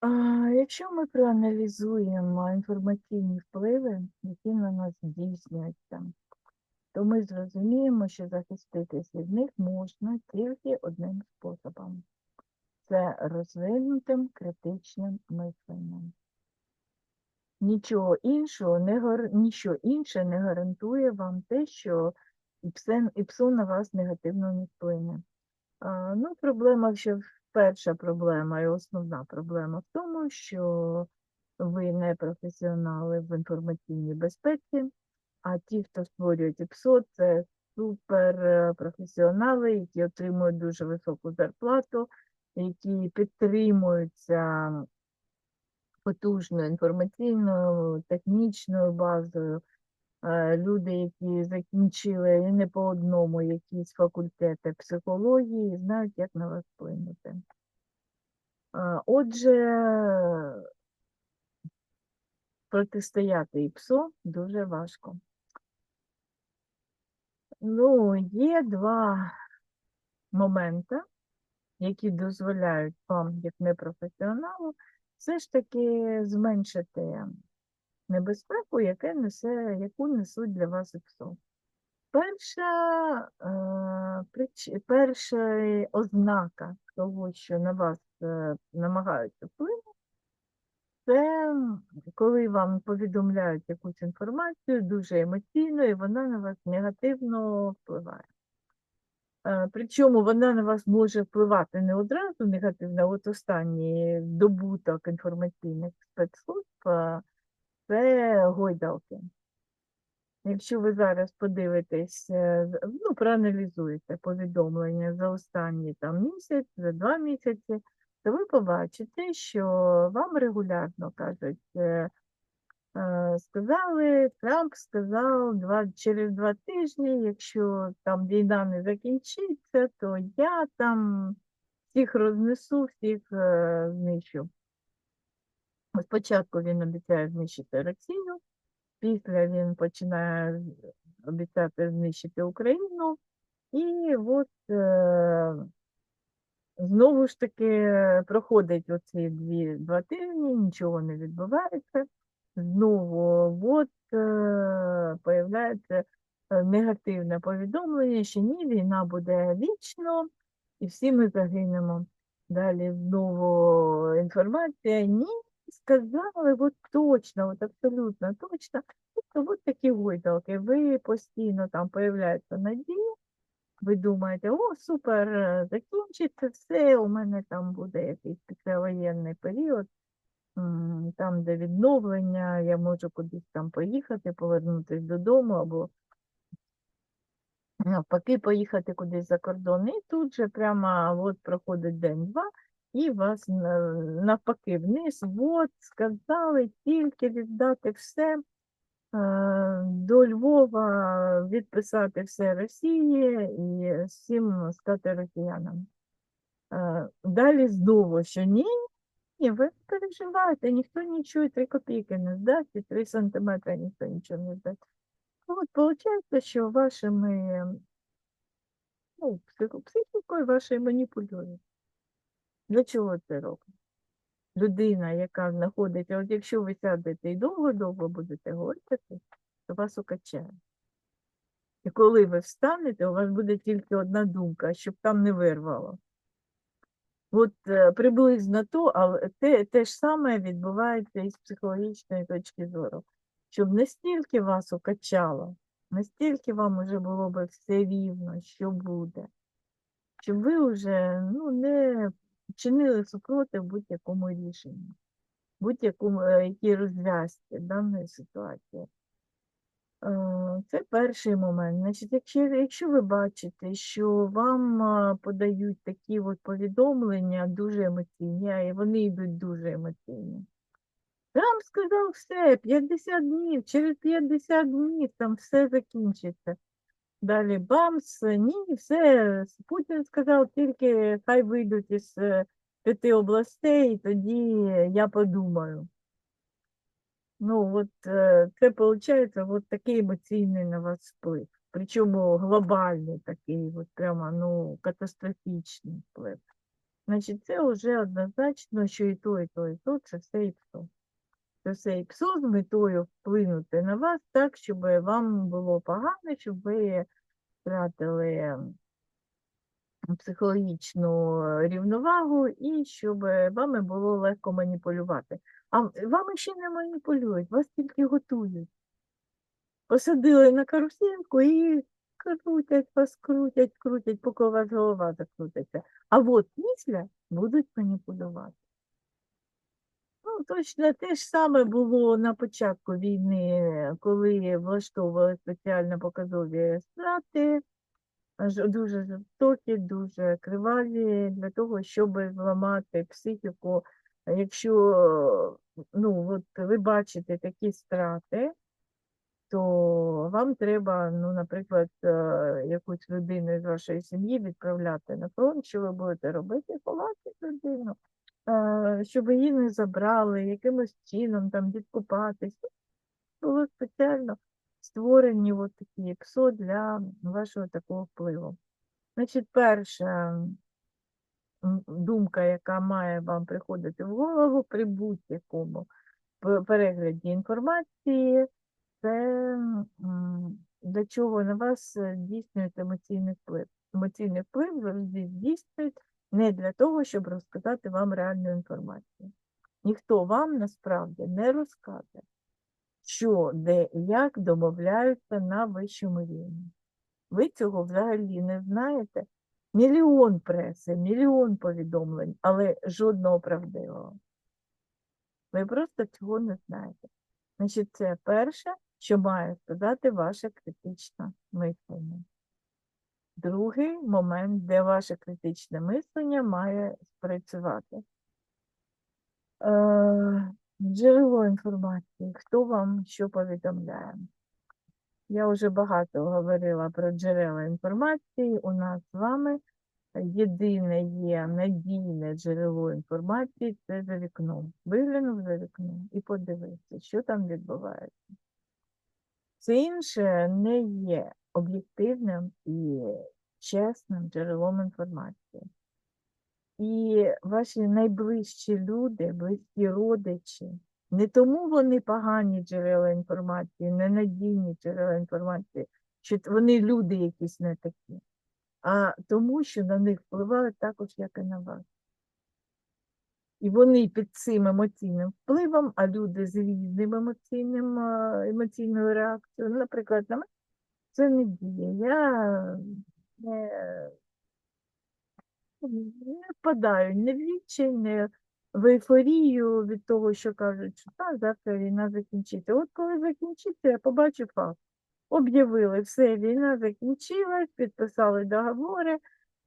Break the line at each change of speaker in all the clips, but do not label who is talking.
А, якщо ми проаналізуємо інформаційні впливи, які на нас здійснюються, то ми зрозуміємо, що захиститись від них можна тільки одним способом це розвинутим критичним мисленням. Нічого іншого не. Ніщо інше не гарантує вам те, що ІПСО, ІПСО на вас негативно не вплине. А, ну, проблема, що перша проблема і основна проблема в тому, що ви не професіонали в інформаційній безпеці, а ті, хто створюють ІПСО, це суперпрофесіонали, які отримують дуже високу зарплату, які підтримуються потужною інформаційною, технічною базою. Е, Люди, які закінчили і не по одному якісь факультети психології, знають, як на вас вплинути. Е, Отже, протистояти ІПСО дуже важко. Ну, є два моменти, які дозволяють вам, як непрофесіоналу, все ж таки зменшити небезпеку, яке несе, яку несуть для вас ІПСО. Перша, е, перша ознака того, що на вас е, намагаються вплинути, це коли вам повідомляють якусь інформацію дуже емоційно, і вона на вас негативно впливає. Е, Причому вона на вас може впливати не одразу негативно, от останній добуток інформаційних спецслужб це гойдалки. Якщо ви зараз подивитесь, е, ну, проаналізуєте повідомлення за останні там місяць, за два місяці, то ви побачите, що вам регулярно кажуть, е, е, сказали, Трамп сказав два, через два тижні, якщо там війна не закінчиться, то я там всіх рознесу, всіх знищу. Спочатку він обіцяє знищити Росію, після він починає обіцяти знищити Україну, і от е, знову ж таки проходить оці дві, два тижні, нічого не відбувається. Знову от е, появляється е, негативне повідомлення, що ні, війна буде вічно, і всі ми загинемо. Далі знову інформація, ні, сказали, от точно, от абсолютно точно. Тобто от такі гойдалки, ви постійно там появляється надія, ви думаєте, о, супер, закінчиться все, у мене там буде якийсь післявоєнний період, там, де відновлення, я можу кудись там поїхати, повернутися додому, або навпаки, поїхати кудись за кордон. І тут же прямо от проходить день-два, і вас навпаки вниз, от, сказали тільки віддати все. До Львова відписати все Росії і всім стати росіянами. Е, Далі знову, що ні, ні, ви переживаєте, ніхто нічого, три копійки не здасть, і три сантиметри ніхто нічого не здасть. От виходить, що вашими ну, психікою вашою маніпулюють. Для чого це робить? Людина, яка знаходиться, от якщо ви сядете і довго-довго будете говорити, то вас укачає. І коли ви встанете, у вас буде тільки одна думка, щоб там не вирвало. От е, приблизно то, але те, те ж саме відбувається і з психологічної точки зору. Щоб настільки вас укачало, настільки вам вже було би все рівно, що буде, щоб ви вже ну, не чинили супротив будь-якому рішенню, будь-якому е, якій розв'язці даної ситуації. Е, Це перший момент. Значить, якщо, якщо ви бачите, що вам подають такі от повідомлення дуже емоційні, і вони йдуть дуже емоційні. Трамп сказав все, 50 днів, через 50 днів там все закінчиться. Далі бамс, ні, все, Путін сказав тільки хай вийдуть із е, п'яти областей, і тоді я подумаю. Ну, от це виходить от такий емоційний на вас вплив. Причому глобальний такий, от прямо ну, катастрофічний вплив. Значить, це вже однозначно, що і то, і то, і то це все ІПСО. Це все ІПСО з метою вплинути на вас так, щоб вам було погано, щоб ви втратили психологічну е, рівновагу і щоб вами було легко маніпулювати. А вами ще не маніпулюють, вас тільки готують. Посадили на карусинку і крутять вас, крутять, крутять, поки у вас голова закрутиться. А от після будуть маніпулювати. Ну, точно те ж саме було на початку війни, коли влаштовували спеціально показові страти, дуже жорстокі, дуже криваві, для того, щоб зламати психіку. Якщо ну, от ви бачите такі страти, то вам треба, ну, наприклад, е, якусь людину з вашої сім'ї відправляти на фронт, що ви будете робити, ховати людину, щоб її не забрали, якимось чином там відкупатись. Було спеціально створені от такі ПСО для вашого такого впливу. Значить, перша думка, яка має вам приходити в голову при будь-якому перегляді інформації, це для чого на вас е, емоційний вплив. Емоційний вплив завжди здійснюють не для того, щоб розказати вам реальну інформацію. Ніхто вам насправді не розкаже, що, де і як домовляються на вищому рівні. Ви цього взагалі не знаєте. Мільйон преси, мільйон повідомлень, але жодного правдивого. Ви просто цього не знаєте. Значить, це перше, що має сказати ваше критичне мислення. Другий момент, де ваше критичне мислення має спрацювати. Е, Джерело інформації. Хто вам що повідомляє? Я вже багато говорила про джерела інформації. У нас з вами єдине є надійне джерело інформації це за вікном. Виглянув за вікном і подивився, що там відбувається. Це інше не є об'єктивним і чесним джерелом інформації. І ваші найближчі люди, близькі родичі, не тому вони погані джерела інформації, ненадійні джерела інформації, що вони люди якісь не такі, а тому, що на них впливають також, як і на вас. І вони під цим емоційним впливом, а люди з різним емоційним, емоційною реакцією, наприклад, на мене це не діє. Я не, не впадаю ні в відчай, ні в ейфорію від того, що кажуть, що та, завтра війна закінчиться. От коли закінчиться, я побачу факт. Об'явили, все, війна закінчилась, підписали договори,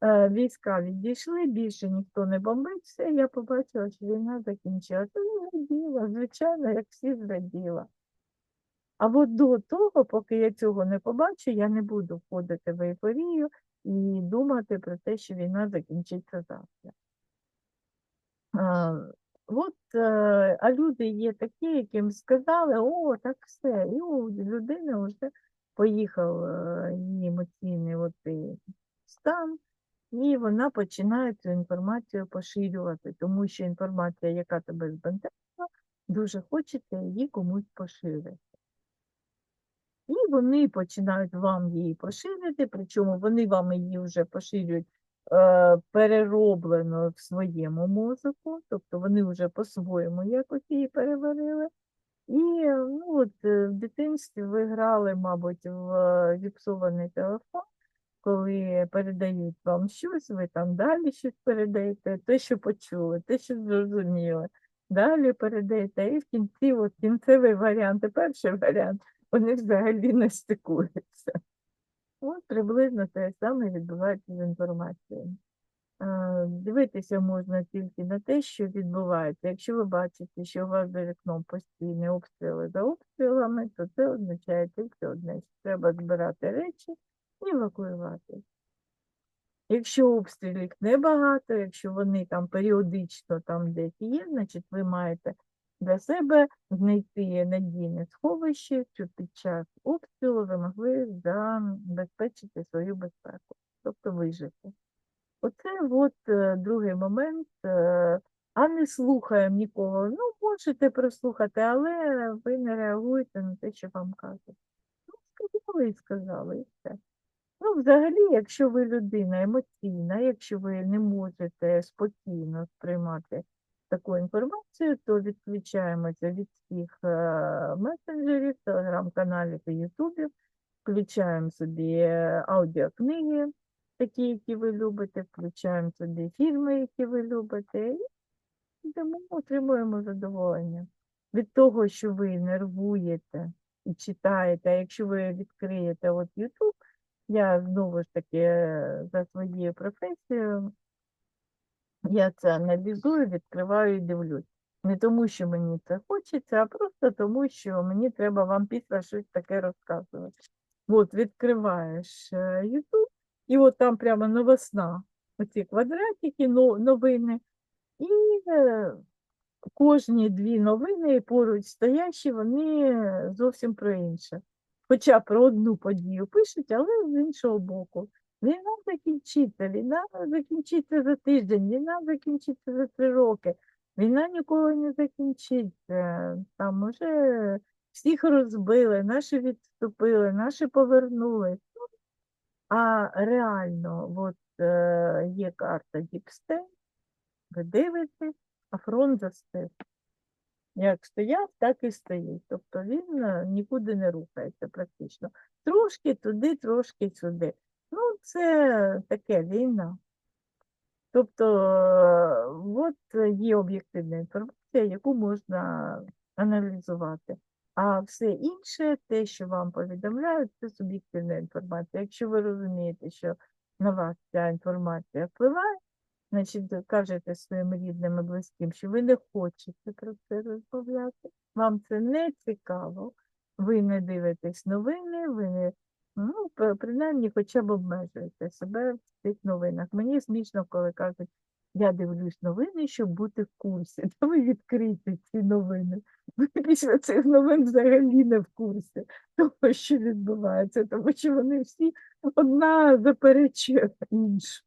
е, війська відійшли, більше ніхто не бомбить, все, я побачила, що війна закінчилася. Я зраділа, звичайно, як всі зраділа. А от до того, поки я цього не побачу, я не буду входити в ейфорію і думати про те, що війна закінчиться завтра. А, от, е, а люди є такі, яким сказали, о, так все, і у людини вже поїхав е, її емоційний і стан, і вона починає цю інформацію поширювати, тому що інформація, яка тебе збентежила, дуже хочеться її комусь поширити. І вони починають вам її поширити, причому вони вам її вже поширюють е, перероблено в своєму мозку, тобто вони вже по-своєму якось її переварили. І ну, от, е, в дитинстві ви грали, мабуть, в е, зіпсований телефон, коли передають вам щось, ви там далі щось передаєте, те, що почули, те, що зрозуміли, далі передаєте, і в кінці, от кінцевий варіант перший варіант, вони взагалі не стикуються. От приблизно те саме відбувається з інформацією. Дивитися можна тільки на те, що відбувається. Якщо ви бачите, що у вас за вікном постійні обстріли за обстрілами, то це означає тільки одне, що треба збирати речі і евакуювати. Якщо обстрілів небагато, якщо вони там періодично там десь є, значить ви маєте для себе знайти надійне сховище, щоб під час обстрілу ви могли забезпечити свою безпеку, тобто вижити. Оце от е, другий момент. е, А не слухаємо нікого. Ну, можете прослухати, але ви не реагуєте на те, що вам кажуть. Ну, сказали і сказали, і все. Ну, взагалі, якщо ви людина емоційна, якщо ви не можете спокійно сприймати таку інформацію, то відключаємося від всіх е, месенджерів, телеграм-каналів і ютубів, включаємо собі е, аудіокниги, такі, які ви любите, включаємо собі фільми, які ви любите, і йдемо, отримуємо задоволення. Від того, що ви нервуєте і читаєте, а якщо ви відкриєте от YouTube, я знову ж таки е, за своєю професією, я це аналізую, відкриваю і дивлюсь. Не тому, що мені це хочеться, а просто тому, що мені треба вам після щось таке розказувати. От відкриваєш е, YouTube, і от там прямо новосна, оці квадратики, новини, і е, кожні дві новини поруч стоящі, вони зовсім про інше. Хоча про одну подію пишуть, але з іншого боку. Війна закінчиться, війна закінчиться за тиждень, війна закінчиться за три роки. Війна ніколи не закінчиться. Там уже всіх розбили, наші відступили, наші повернулись. Ну, А реально, от е, є карта Діпстейн, ви дивитесь, а фронт застиг. Як стояв, так і стоїть. Тобто він е, нікуди не рухається практично. Трошки туди, трошки сюди. Ну, це таке війна. Тобто, от є об'єктивна інформація, яку можна аналізувати. А все інше, те, що вам повідомляють, це суб'єктивна інформація. Якщо ви розумієте, що на вас ця інформація впливає, значить, кажете своїм рідним і близьким, що ви не хочете про це розмовляти, вам це не цікаво, ви не дивитесь новини, ви не, ну, принаймні хоча б обмежуєте себе в цих новинах. Мені смішно, коли кажуть, я дивлюсь новини, щоб бути в курсі. Та ви відкрийте ці новини. Ви після цих новин взагалі не в курсі того, що відбувається, тому що вони всі одна заперечує іншу.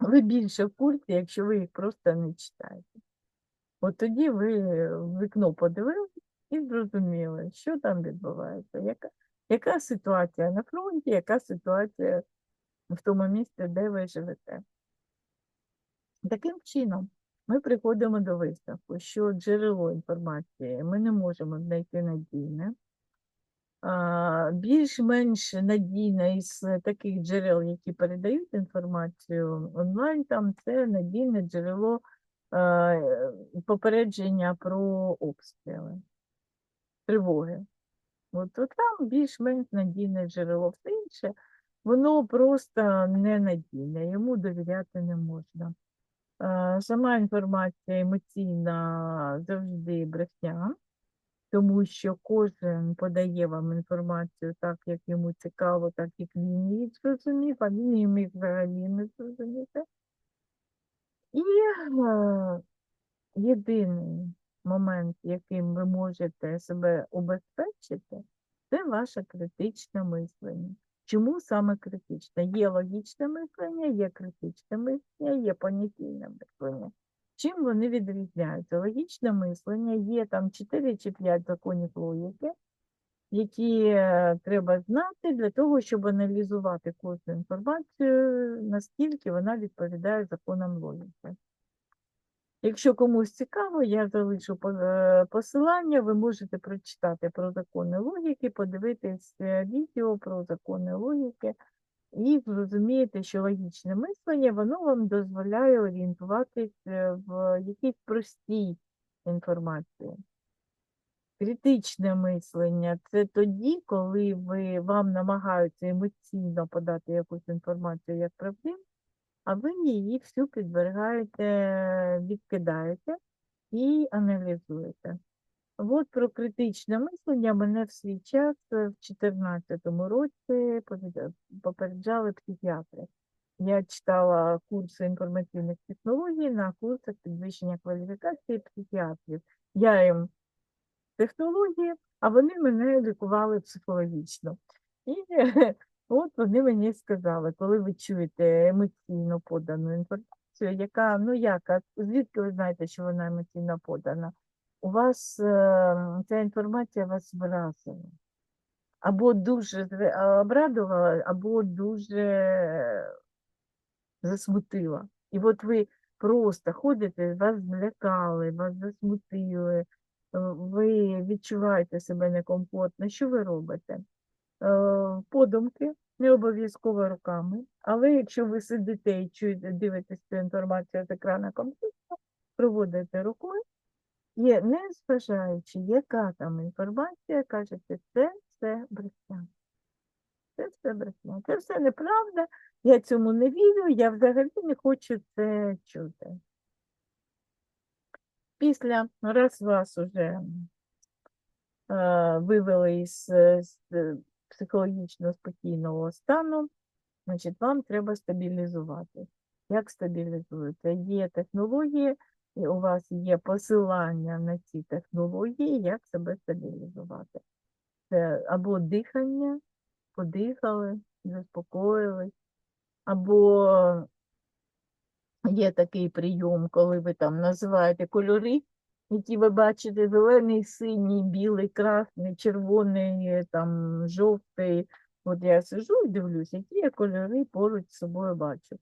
Ви більше в курсі, якщо ви їх просто не читаєте. От тоді ви в вікно подивилися і зрозуміли, що там відбувається, яка, яка ситуація на фронті, яка ситуація в тому місці, де ви живете. Таким чином, ми приходимо до висновку, що джерело інформації ми не можемо знайти надійне. Більш-менш надійне із таких джерел, які передають інформацію онлайн, там це надійне джерело попередження про обстріли, тривоги. От, от там більш-менш надійне джерело. Все інше, воно просто ненадійне, йому довіряти не можна. Е, Сама інформація емоційна завжди брехня, тому що кожен подає вам інформацію так, як йому цікаво, так як він її зрозумів, а він її міг взагалі не зрозуміти. І е, єдиний момент, яким ви можете себе убезпечити, це ваше критичне мислення. Чому саме критичне? Є логічне мислення, є критичне мислення, є понятійне мислення. Чим вони відрізняються? Логічне мислення є там 4 чи 5 законів логіки, які е, треба знати для того, щоб аналізувати кожну інформацію, наскільки вона відповідає законам логіки. Якщо комусь цікаво, я залишу е, посилання, ви можете прочитати про закони логіки, подивитись е, відео про закони логіки і зрозумієте, що логічне мислення, воно вам дозволяє орієнтуватись е, в якійсь простій інформації. Критичне мислення це тоді, коли ви, вам намагаються емоційно подати якусь інформацію як правдиву, а ви її всю підвергаєте, відкидаєте і аналізуєте. От про критичне мислення мене в свій час е, в 2014 році попереджали психіатри. Я читала курси інформаційних технологій на курсах підвищення кваліфікації психіатрів. Я їм технології, а вони мене лікували психологічно. І От вони мені сказали, коли ви чуєте емоційно подану інформацію, яка, ну яка, звідки ви знаєте, що вона емоційно подана? У вас е, ця інформація вас вразила. Або дуже обрадувала, або дуже засмутила. І от ви просто ходите, вас злякали, вас засмутили, ви відчуваєте себе некомфортно. Що ви робите? Е, Подумки, не обов'язково руками, але якщо ви сидите і чуєте, дивитесь цю інформацію з екрана комп'ютера, проводите рукою, і не зважаючи, яка там інформація, кажете, це все брехня. Це все брехня. Це все неправда, я цьому не вірю, я взагалі не хочу це чути. Після, раз вас уже е, вивели із з, психологічно спокійного стану, значить, вам треба стабілізувати. Як стабілізуєте? Є технології, і у вас є посилання на ці технології, як себе стабілізувати. Це або дихання, подихали, заспокоїлись, або є такий прийом, коли ви там називаєте кольори, які ви бачите, зелений, синій, білий, красний, червоний, там, жовтий. От я сижу і дивлюсь, які я кольори поруч з собою бачу.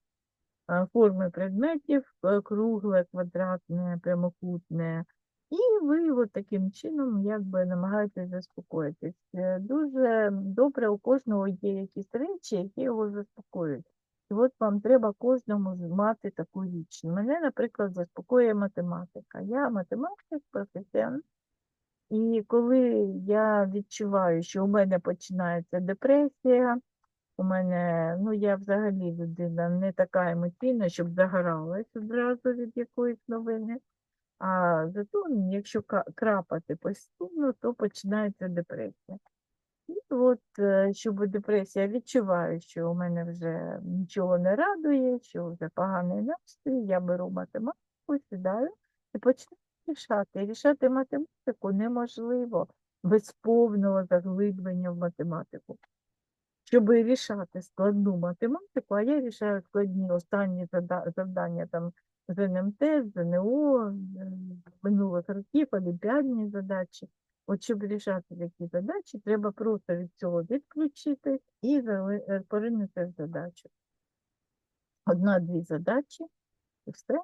Форми предметів е, кругле, квадратне, прямокутне. І ви от таким чином якби намагаєтесь заспокоїтись. Е, Дуже добре, у кожного є якісь речі, які його заспокоюють. І от вам треба кожному мати таку річ. Мене, наприклад, заспокоює математика. Я математик, професіонал. І коли я відчуваю, що у мене починається депресія, у мене, ну я взагалі людина не така емоційна, щоб загоралась одразу від якоїсь новини. А зато, якщо крапати постійно, то починається депресія. І от, е, щоб депресія відчуваю, що у мене вже нічого не радує, що вже поганий настрій, я беру математику, сідаю і починаю рішати. Рішати математику неможливо без повного заглиблення в математику. Щоб рішати складну математику, а я рішаю складні останні завдання там з НМТ, ЗНО, минулих років, олімпіадні задачі. От щоб рішати такі задачі, треба просто від цього відключитись і е, поринути в задачу. Одна-дві задачі, і все.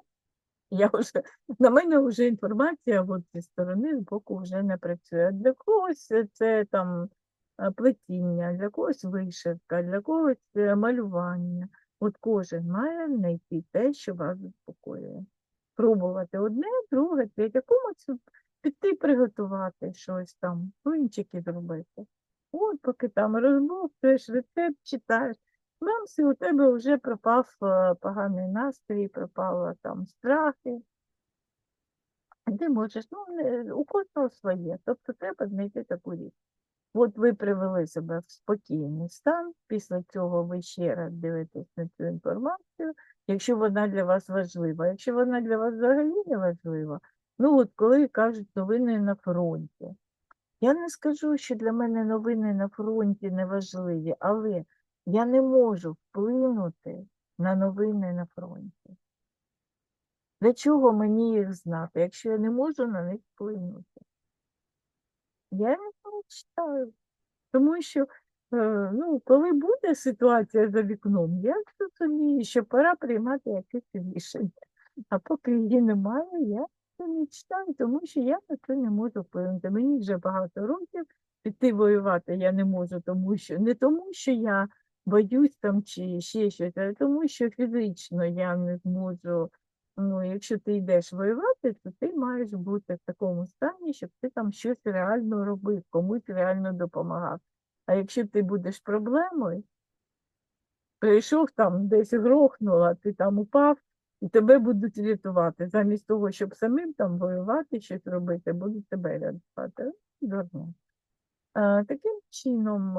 Я вже, на мене вже інформація от зі сторони, з боку вже не працює. Для когось це там е, плетіння, для когось вишивка, для когось е, малювання. От кожен має знайти те, що вас заспокоює. Пробувати одне, друге, третє, комусь піти приготувати щось там, блинчики зробити. От поки там розбовтуєш, рецепт читаєш, Бамс, і у тебе вже пропав е, поганий настрій, пропало там страхи. Ти можеш, ну, у кожного своє, тобто треба знайти таку річ. От ви привели себе в спокійний стан, після цього ви ще раз дивитесь на цю інформацію, якщо вона для вас важлива. Якщо вона для вас взагалі не важлива, ну от коли кажуть новини на фронті. Я не скажу, що для мене новини на фронті не важливі, але я не можу вплинути на новини на фронті. Для чого мені їх знати, якщо я не можу на них вплинути? Я не читаю. Тому що, е, ну, коли буде ситуація за вікном, я розумію, що пора приймати якесь рішення. А поки її немає, я не читаю, тому що я на це не можу вплинути. Мені вже багато років піти воювати я не можу, тому що не тому, що я боюсь там чи ще щось, а тому, що фізично я не зможу. Ну, якщо ти йдеш воювати, то ти маєш бути в такому стані, щоб ти там щось реально робив, комусь реально допомагав. А якщо ти будеш проблемою, прийшов там, десь грохнула, ти там упав, і тебе будуть рятувати. Замість того, щоб самим там воювати, щось робити, будуть тебе рятувати. Дурно. Таким чином,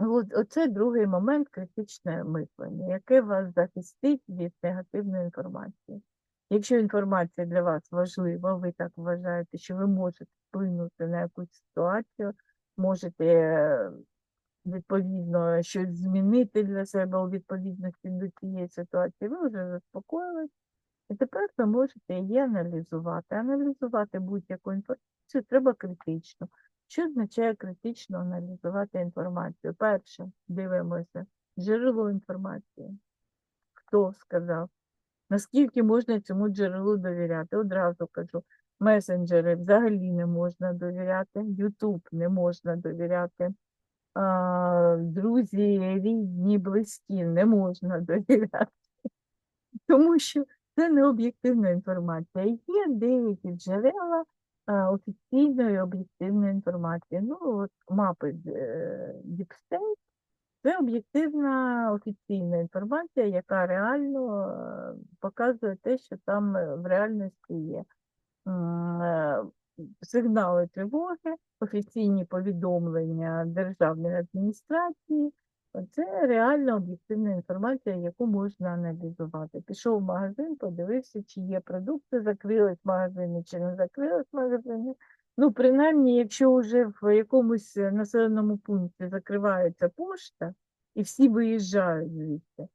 от, оце другий момент критичне мислення, яке вас захистить від негативної інформації. Якщо інформація для вас важлива, ви так вважаєте, що ви можете вплинути на якусь ситуацію, можете е, відповідно щось змінити для себе у відповідності до цієї ситуації, ви вже заспокоїлись. І тепер ви можете її аналізувати. Аналізувати будь-яку інформацію треба критично. Що означає критично аналізувати інформацію? Перше, дивимося, джерело інформації. Хто сказав? Наскільки можна цьому джерелу довіряти? Одразу кажу, месенджери взагалі не можна довіряти, Ютуб не можна довіряти, друзі, рідні, близькі не можна довіряти, тому що це не об'єктивна інформація. Є деякі джерела офіційної об'єктивної інформації. Ну, от мапи е, State – це об'єктивна офіційна інформація, яка реально е, показує те, що там е, в реальності є. Сигнали тривоги, офіційні повідомлення державної адміністрації. Це реально об'єктивна інформація, яку можна аналізувати. Пішов в магазин, подивився, чи є продукти, закрились магазини, чи не закрились магазини. Ну, принаймні, якщо вже в якомусь населеному пункті закривається пошта і всі виїжджають звідси,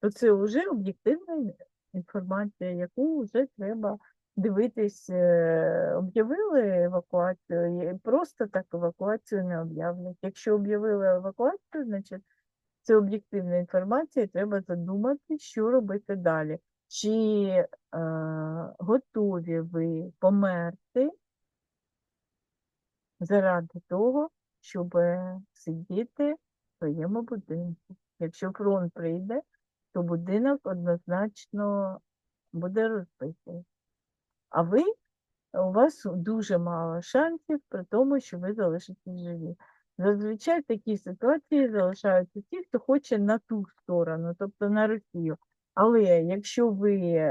то це вже об'єктивна інформація, яку вже треба дивитись. е, Об'явили евакуацію, просто так евакуацію не об'являть. Якщо об'явили евакуацію, значить це об'єктивна інформація, треба задумати, що робити далі. Чи е, готові ви померти заради того, щоб сидіти в своєму будинку? Якщо фронт прийде, то будинок однозначно буде розбитий. А ви, у вас дуже мало шансів при тому, що ви залишитесь живі. Зазвичай в такій ситуації залишаються ті, хто хоче на ту сторону, тобто на Росію. Але якщо ви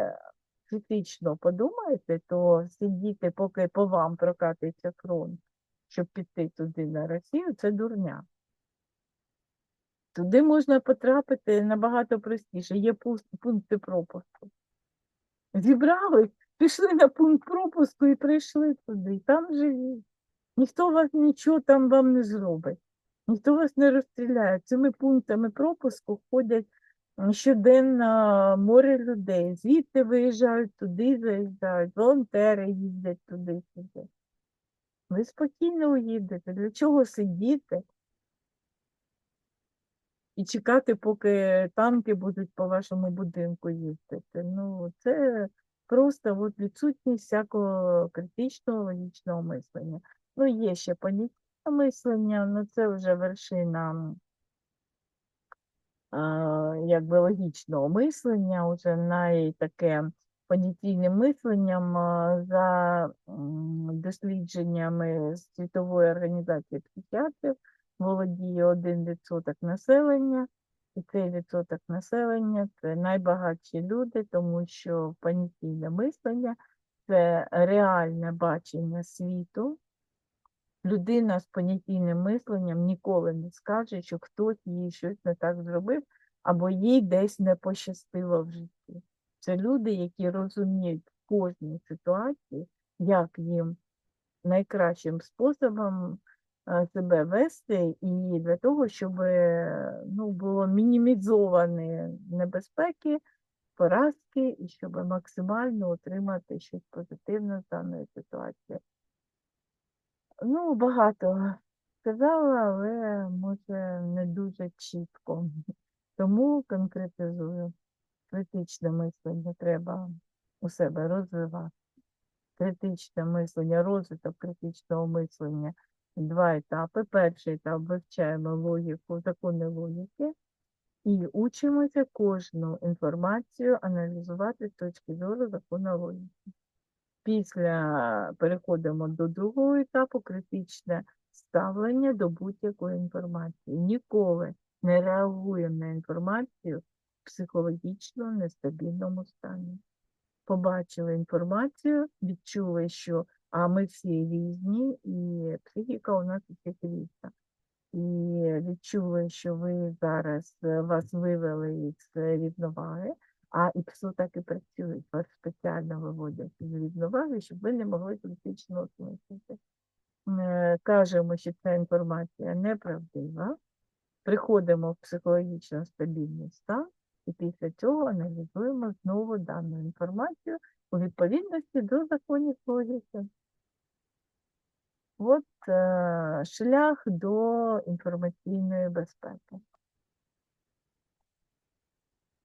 критично подумаєте, то сидіти, поки по вам прокатиться фронт, щоб піти туди на Росію, це дурня. Туди можна потрапити набагато простіше. Є пункти пропуску. Зібрались, пішли на пункт пропуску і прийшли туди. Там живі. Ніхто вас нічого там вам не зробить. Ніхто вас не розстріляє. Цими пунктами пропуску ходять щоденно море людей. Звідти виїжджають туди, заїжджають, волонтери їздять туди-сюди. Ви спокійно уїдете. Для чого сидіти і чекати, поки танки будуть по вашому будинку їздити? Ну, це просто от відсутність всякого критичного логічного мислення. Ну, є ще поняття мислення, але це вже вершина якби логічного мислення, вже найтаке понятійним мисленням за дослідженнями Світової організації психіатрів володіє 1% населення, відсоток населення це найбагатші люди, тому що понятійне мислення це реальне бачення світу. Людина з понятійним мисленням ніколи не скаже, що хтось їй щось не так зробив, або їй десь не пощастило в житті. Це люди, які розуміють в кожній ситуації, як їм найкращим способом себе вести, і для того, щоб ну, було мінімізовані небезпеки, поразки, і щоб максимально отримати щось позитивне з даної ситуації. Ну, багато сказала, але може не дуже чітко. Тому конкретизую. Критичне мислення треба у себе розвивати. Критичне мислення, розвиток критичного мислення. Два етапи. Перший етап вивчаємо логіку, закони логіки і учимося кожну інформацію аналізувати з точки зору закону логіки. Після переходимо до другого етапу критичне ставлення до будь-якої інформації. Ніколи не реагуємо на інформацію в психологічно нестабільному стані. Побачили інформацію, відчули, що а ми всі різні, і психіка у нас у всіх. І відчули, що ви зараз е, вас вивели із рівноваги, а і ПСО так і працюють, вас спеціально виводять з рівноваги, щоб ви не могли критично осмислити. Е, Кажемо, що ця інформація неправдива, приходимо в психологічно стабільний стан, і після цього аналізуємо знову дану інформацію у відповідності до законів логіки. От е, шлях до інформаційної безпеки.